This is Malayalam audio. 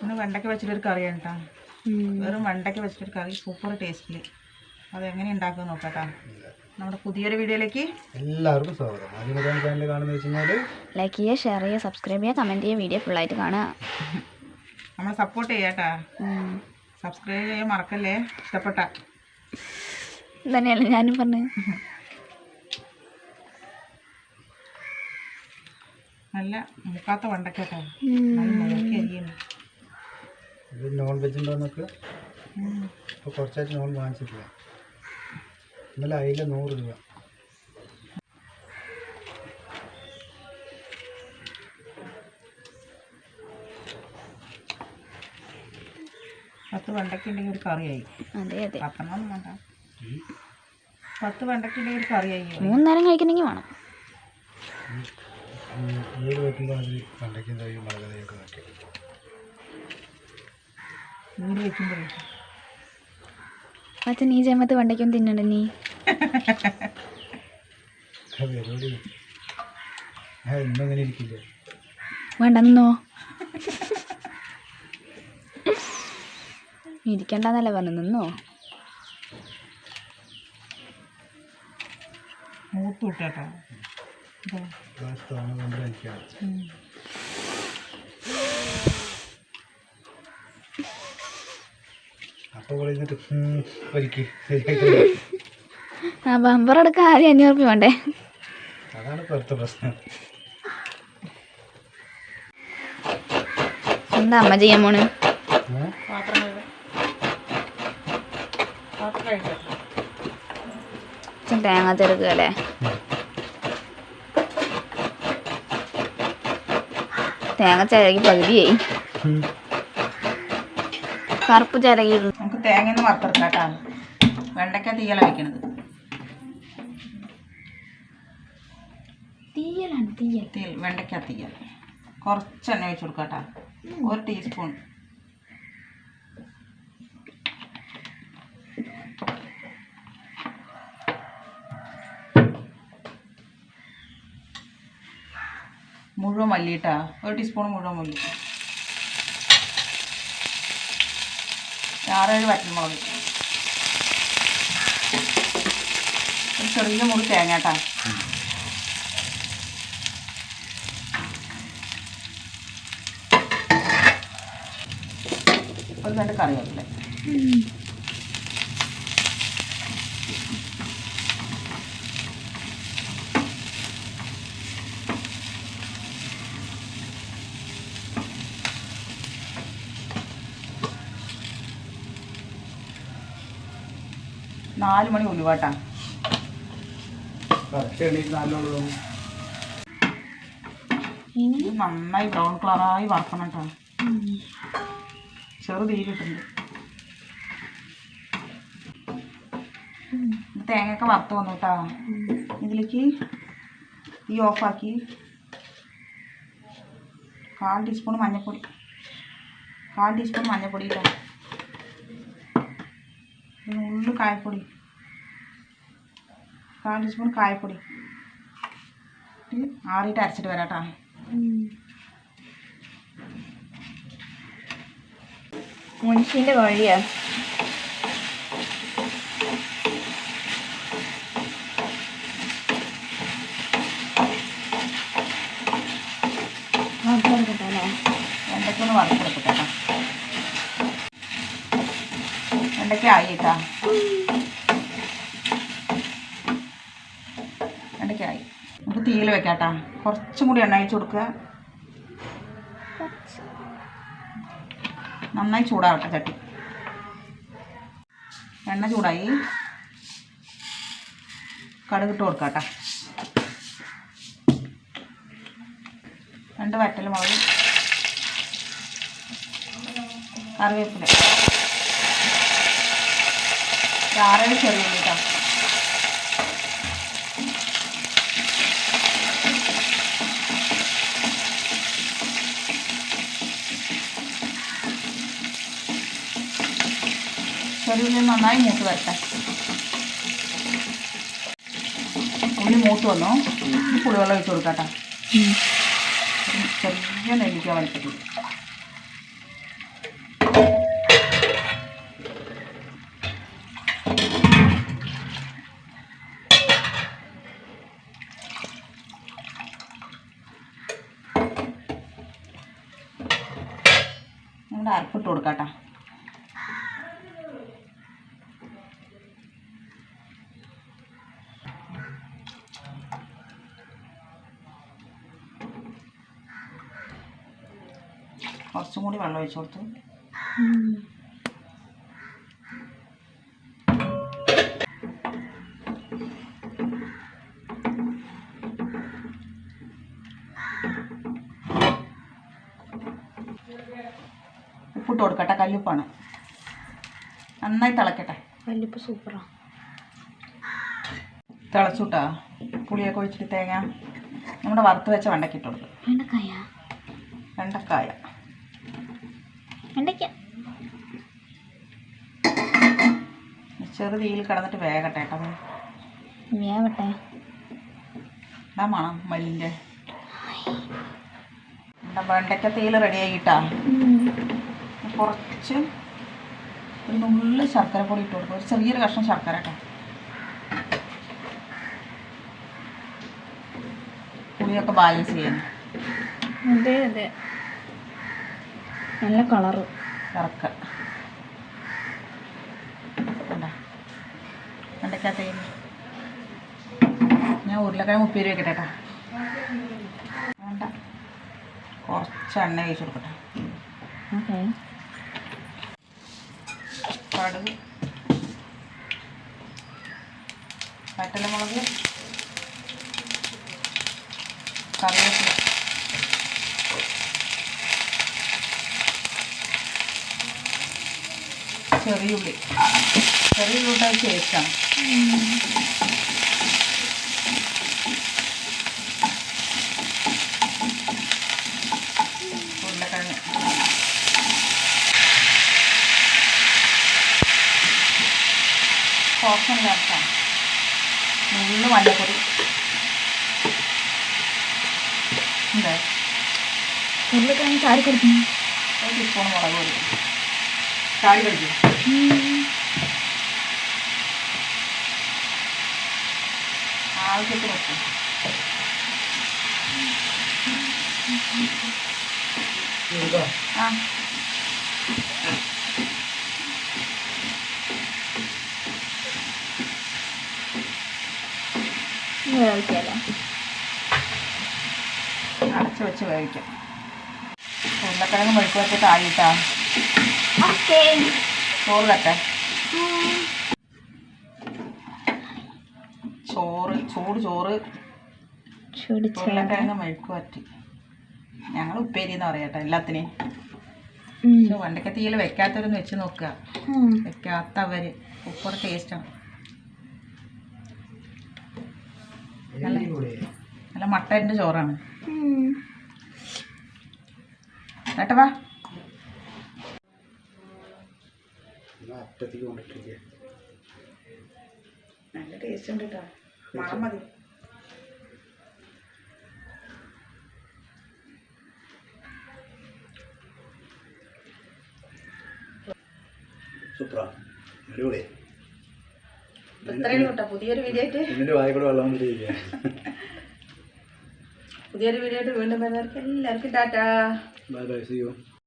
ഇന്ന് വെണ്ടയ്ക്ക വെച്ചിട്ടൊരു കറിയാണ് കേട്ടോ വെറും വെണ്ടയ്ക്ക വെച്ചിട്ടൊരു കറി സൂപ്പർ ടേസ്റ്റിൽ അതെങ്ങനെ ഉണ്ടാക്കുക നോക്കാട്ടാ നമ്മുടെ പുതിയൊരു വീഡിയോയിലേക്ക് എല്ലാവർക്കും സ്വാഗതം. ആദ്യം ചാനൽ കാണുന്നത് വെച്ച് കഴിഞ്ഞാൽ ലൈക്ക് ചെയ്യുക ഷെയർ ചെയ്യുക സബ്സ്ക്രൈബ് ചെയ്യുക കമന്റ് ചെയ്യുക വീഡിയോ ഫുള്ളായിട്ട് കാണുക. നമ്മൾ സപ്പോർട്ട് ചെയ്യാട്ടാ. സബ്സ്ക്രൈബ് ചെയ്യാൻ മറക്കല്ലേ? ഇഷ്ടപ്പെട്ട. തന്നെയല്ലേ ഞാനും പറഞ്ഞു നല്ല മുക്കാത്ത വണ്ടൊക്കെ കേട്ടോ നല്ല നോക്കി അരിയണം. ഇത് നോൺ വെജ് ഉണ്ടോന്നൊക്കെ ഉം. ഇപ്പോൾ കുറച്ചായിട്ട് നോൺ വാങ്ങിച്ചിട്ടില്ല. ഇന്നലെ അയില നൂറ് രൂപ. പത്ത് വെണ്ടക്കുണ്ടെങ്കിൽ ഒരു കറിയായി. അതെ അതെ. പത്തെണ്ണം വേണ്ട. പത്ത് വെണ്ടക്കുണ്ടെങ്കിൽ ഒരു കറിയായി. മൂന്ന് നേരം കഴിക്കണമെങ്കിൽ വേണം. വീട് വെക്കുമ്പോൾ അതിൽ വെണ്ടയ്ക്കും തൈയും മുളക് തൈയൊക്കെ വീട് വെക്കുമ്പോഴേ പക്ഷെ നീ ജമത്ത് വണ്ടയ്ക്കും തിന്നണ്ട നീ. പരിപാടി ആ ഇന്നും ഇങ്ങനെ ഇരിക്കില്ല. വേണ്ടെന്നോ? ഇരിക്കണ്ടെന്നല്ലേ പറഞ്ഞു നിന്നോ? മൂത്തു വിട്ടേട്ടോ. ആ ബമ്പർ എടുക്കാൻ ആദ്യം അഞ്ഞൂറ് രൂപ വേണ്ടേ? അതാണ് ഇപ്പോഴത്തെ പ്രശ്നം. എന്താ അമ്മ ചെയ്യാൻ പോണ്? തേങ്ങ ചെറുക്കുക അല്ലേ? തേങ്ങ ചിരകി പകുതിയായി. കറുപ്പ് ചിരകിയിരുന്നു. നമുക്ക് തേങ്ങയൊന്ന് വറുത്തെടുക്കാം കേട്ടോ വെണ്ടയ്ക്ക തീയല വയ്ക്കണത് തീയലാണ് തീയൽ. തീയൽ വെണ്ടയ്ക്ക തീയൽ. കുറച്ച് എണ്ണ വെച്ച് കൊടുക്കാം ഒരു ടീസ്പൂൺ. മുഴുവൻ മല്ലിയിട്ടാ. ഒരു ടീസ്പൂൺ മുഴുവൻ മല്ലി. ആറേഴ് പച്ചമുളക് ഒരു ചെറിയ മുറി തേങ്ങ കേട്ടോ. ഒരു കറി കറിവേപ്പില നാല് മണി ഉലുവാട്ടാ നന്നായി ബ്രൗൺ കളറായി വറക്കണം കേട്ടോ. ചെറു തീയിലിട്ടുണ്ട് തേങ്ങയൊക്കെ വറുത്ത് വന്നു കേട്ടോ. ഇതിലേക്ക് ഈ ഓഫാക്കി കാൽ ടീസ്പൂൺ മഞ്ഞൾപ്പൊടി കാൽ ടീസ്പൂൺ മഞ്ഞൾപ്പൊടി കേട്ടോ പിന്നെ ഉള്ളു കായപ്പൊടി. കാൽ ടീസ്പൂൺ കായപ്പൊടി. ആറിയിട്ട് അരച്ചിട്ട് വരാം കേട്ടോ മുൻഷിന്റെ കോഴിയാ അല്ലേ? വെണ്ടയ്ക്ക ഒന്ന് വറുത്തെടുക്കട്ടെ കേട്ടോ വെണ്ടയ്ക്ക ആയി കേട്ടാ ആയി. നമുക്ക് തീയിൽ വെക്കാട്ടാ. കേട്ടോ കുറച്ചും കൂടി എണ്ണ അഴിച്ചു കൊടുക്കുക. നന്നായി ചൂടാവട്ടെ ചട്ടി. എണ്ണ ചൂടായി. കടുകിട്ട് കൊടുക്കാട്ടാ. രണ്ട് വറ്റൽ മുളക് കറിവേപ്പില. ആറേഴ് ചെറിയ കേട്ടോ ചെറിയ നന്നായി മൂത്ത് വരട്ടെ. ഉള്ളി മൂത്ത് വന്നു. പുളിവെള്ളം ഒഴിച്ച് കൊടുക്കാം കേട്ടോ ചെറിയ നെല്ലിക്ക വലിപ്പത്തിൽ നമ്മുടെ അരപ്പിട്ട് കൊടുക്കാട്ടാ. കുറച്ചും കൂടി വെള്ളം ഒഴിച്ചു കൊടുത്തു. ഉപ്പിട്ട് കൊടുക്കട്ടെ കല്ലുപ്പാണ്. നന്നായി തിളക്കട്ടെ. കല്ലുപ്പ് സൂപ്പറാ. തിളച്ചുട്ടാ. പുളിയൊക്കെ ഒഴിച്ചിട്ട് തേങ്ങ നമ്മുടെ വറുത്ത് വെച്ച വെണ്ടയ്ക്ക് ഇട്ട് കൊടുക്കും. വെണ്ടക്കായ. വെണ്ടക്കായ. വെണ്ടയ്ക്ക. ചെറു തീയിൽ കിടന്നിട്ട് വേഗട്ടെ കേട്ടോ. വേവട്ടെ മണം മല്ലിന്റെ വെണ്ടയ്ക്ക തീയിൽ റെഡി ആയിട്ടാ. കുറച്ച് ഒരു നുള്ളി ശർക്കര പൊടി ഇട്ട് കൊടുക്കും. ഒരു ചെറിയൊരു കഷ്ണം ശർക്കര കേട്ടോ. പുളിയൊക്കെ ബാലൻസ് ചെയ്യാൻ. അതെ അതെ. നല്ല കളറ് കറക്ക വെണ്ടയ്ക്ക തേയില ഞാൻ ഉരുളക്കിഴങ്ങ് ഉപ്പേരി വെക്കട്ടെ കേട്ടോ. വേണ്ട. കുറച്ച് എണ്ണ കഴിച്ചു കൊടുക്കട്ടെ. ഓക്കെ. കടുക് വറ്റലമുളക് കറിവേപ്പില. ചെറിയുള്ളി ചെറിയുള്ളി ഉണ്ടാക്കിയ ടേസ്റ്റാണ് ഉരുളക്കിഴങ്ങ് സോസം ചേർക്കാം നുള്ളു മഞ്ഞപ്പൊടി ഉണ്ട് ഉരുളക്കിഴങ്ങ് ചാരി കൊടുക്കുന്നു ഒരു ടീസ്പൂൺ മുളക് കൊടുക്കും ചാടി പിടിക്കും ആവശ്യത്തിന് വെക്കും ആ വേവിക്കാലോ? അടച്ചു വെച്ച് വേവിക്കാം. ഉരുളക്കിഴങ്ങ് മെഴുക്ക് വെച്ചിട്ട് ആയിട്ടാ ചോറ് കട്ടെ ചോറ്. ചൂട് ചോറ്. ഉരുളക്കിഴങ്ങ് മെഴുക്ക് പറ്റി ഞങ്ങൾ ഉപ്പേരി എന്ന് പറയാട്ടോ എല്ലാത്തിനെയും പക്ഷെ വണ്ടക്ക തീയിൽ വെക്കാത്തവരൊന്ന് വെച്ച് നോക്കുക. വെക്കാത്തവര്. ഉപ്പറ ടേസ്റ്റാണ് അടിപൊളി നല്ല മട്ടന്റെ ചോറാണ്. കേട്ടോ വാ. എന്നാ അറ്റത്തേക്ക് കൊണ്ടിട്ടിരിക്കുക നല്ല ടേസ്റ്റ് ഉണ്ട് കേട്ടോ മണം മതി. സൂപ്പറാ. അടിപൊളി ഇത്രയും കേട്ടോ. പുതിയൊരു വീഡിയോ ആയിട്ട് വെള്ളം പുതിയൊരു വീഡിയോ ആയിട്ട് വീണ്ടും വരുന്നവർക്ക് എല്ലാവർക്കും tata. Bye bye see you